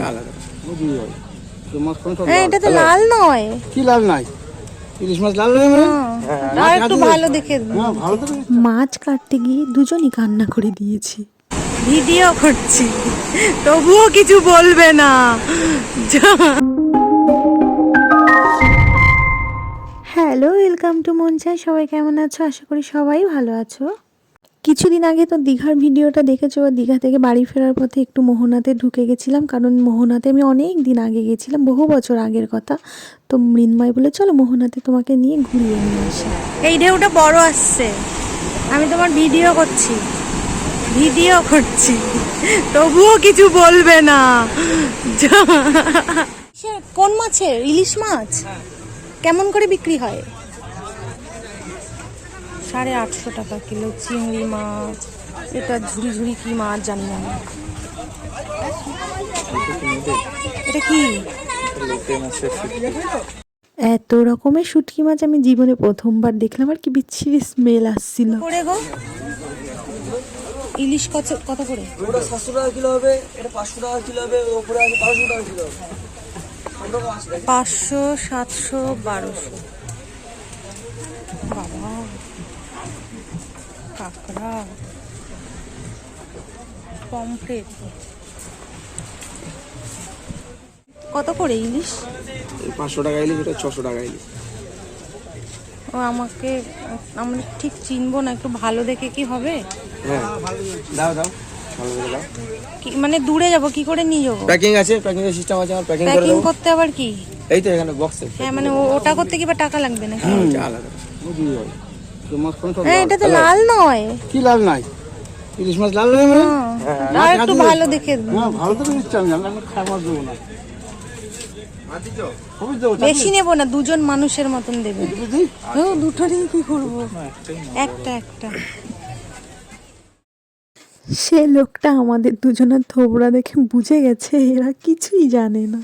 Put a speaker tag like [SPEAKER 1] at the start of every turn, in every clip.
[SPEAKER 1] হয় তো মাছ
[SPEAKER 2] হ্যাঁ এটা তো লাল নয়।
[SPEAKER 1] কি লাল নাই? ইলিশ মাছ লাল নয় মানে?
[SPEAKER 2] আর একটু ভালো দেখে
[SPEAKER 1] হ্যাঁ ভালো তো
[SPEAKER 3] মাছ কাটতে গিয়ে দুজনই কান্না করে দিয়েছি।
[SPEAKER 2] ভিডিও করছি। তবুও কিছু বলবে না।
[SPEAKER 3] হ্যালো ওয়েলকাম টু মনচাই সবাই কেমন আছো? আশা করি সবাই ভালো আছো। কিছুদিন আগে তো দীঘার ভিডিওটা দেখেছ আর দীঘা থেকে বাড়ি ফেরার পথে একটু মোহনাতে ঢুকে গেছিলাম কারণ মোহনাতে আমি অনেক দিন আগে গেছিলাম বহু বছর আগের কথা। তো মৃন্ময় বলে চলো মোহনাতে তোমাকে নিয়ে ঘুরিয়ে নিয়ে আসি।
[SPEAKER 2] এই ঢেউটা বড় আসছে। আমি তোমার ভিডিও করছি। ভিডিও করছি। তবুও কিছু বলবে না। কোন মাছের? ইলিশ মাছ? কেমন করে বিক্রি হয়? সাড়ে আটশো টাকা কিলো চিংড়ি মাছ এটা ঝুড়ি ঝুড়ি কি মাছ জানি না। এটা কি?
[SPEAKER 3] এত রকমের শুটকি মাছ আমি জীবনে প্রথমবার দেখলাম আর কি বিচ্ছিরি স্মেল আসছিল।
[SPEAKER 2] ইলিশ কত কত করে?
[SPEAKER 4] ওটা সাতশো টাকা কিলো হবে এটা পাঁচশো টাকা কিলো হবে ওপরে আছে বারোশো টাকা কিলো হবে।
[SPEAKER 2] পাঁচশো সাতশো বারোশো। বাবা। কাঁকড়া পমফ্রেট। কত করে ইলিশ?
[SPEAKER 1] পাঁচশো টাকা ইলিশ ওটা ছশো টাকা ইলিশ।
[SPEAKER 2] ও আমাকে আমরা ঠিক চিনবো না একটু ভালো দেখে কি হবে?
[SPEAKER 1] হ্যাঁ দাও দাও দাও।
[SPEAKER 2] কি মানে দূরে যাব কি করে নিয়ে যাব?
[SPEAKER 1] প্যাকিং আছে প্যাকিং এর সিস্টেম আছে আমার প্যাকিং করে
[SPEAKER 2] প্যাকিং করতে আবার কি?
[SPEAKER 1] এই তো এখানে বক্সে
[SPEAKER 2] হ্যাঁ মানে ও- ওটা করতে কি বা টাকা লাগবে নাকি?
[SPEAKER 1] আলাদা বুঝি হয় তো মাছ কোন সব
[SPEAKER 2] হ্যাঁ এটা তো লাল নয়।
[SPEAKER 1] কি লাল নাই? ইলিশ মাছ লাল নয় মানে?
[SPEAKER 2] আর একটু ভালো দেখে
[SPEAKER 1] হ্যাঁ ভালো তো নিশ্চয় আমি জানলাম আমি দেবো না।
[SPEAKER 2] বেশি নেব না দুজন মানুষের মতন দেবে।
[SPEAKER 1] বুঝি
[SPEAKER 2] ও দুটো কি করব? একটা একটা।
[SPEAKER 3] সে লোকটা আমাদের দুজনের থোবড়া দেখে বুঝে গেছে এরা কিছুই জানে না।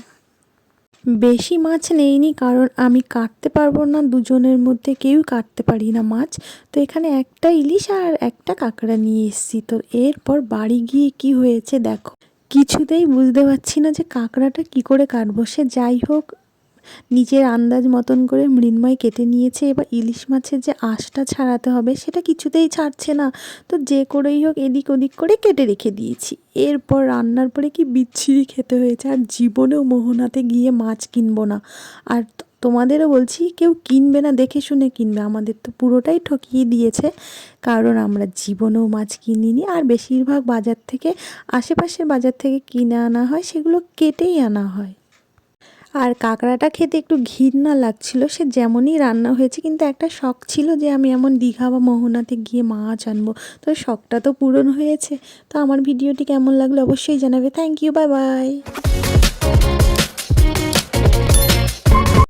[SPEAKER 3] বেশি মাছ নেইনি, কারণ আমি কাটতে পারব না, দুজনের মধ্যে কেউ কাটতে পারি না মাছ। তো এখানে একটা ইলিশ আর একটা কাঁকড়া নিয়ে এসেছি। তো এরপর বাড়ি গিয়ে কি হয়েছে দেখো। কিছুতেই বুঝতে পারছি না যে কাঁকড়াটা কি করে কাটবো। সে যাই হোক নিজের আন্দাজ মতন করে মৃন্ময় কেটে নিয়েছে। এবার ইলিশ মাছের যে আঁশটা ছাড়াতে হবে, সেটা কিছুতেই ছাড়ছে না। তো যে করেই হোক এদিক ওদিক করে কেটে রেখে দিয়েছি। এরপর রান্নার পরে কি বিচ্ছিরি খেতে হয়েছে, আর জীবনেও মোহনাতে গিয়ে মাছ কিনবো না। আর তোমাদেরও বলছি, কেউ কিনবে না, দেখে শুনে কিনবে। আমাদের তো পুরোটাই ঠকিয়ে দিয়েছে, কারণ আমরা জীবনেও মাছ কিনিনি। আর বেশিরভাগ বাজার থেকে, আশেপাশের বাজার থেকে কিনে আনা হয়, সেগুলো কেটেই আনা হয়। আর কাঁকড়াটা খেতে একটু ঘৃণা লাগছিল। সে যেমনই রান্না হয়েছে, কিন্তু একটা শখ ছিল যে আমি এমন দীঘা বা মোহনাতে গিয়ে মাছ আনব। তো শখটা তো পূরণ হয়েছে। তো আমার ভিডিওটি কেমন লাগল অবশ্যই জানাবে। Thank you bye bye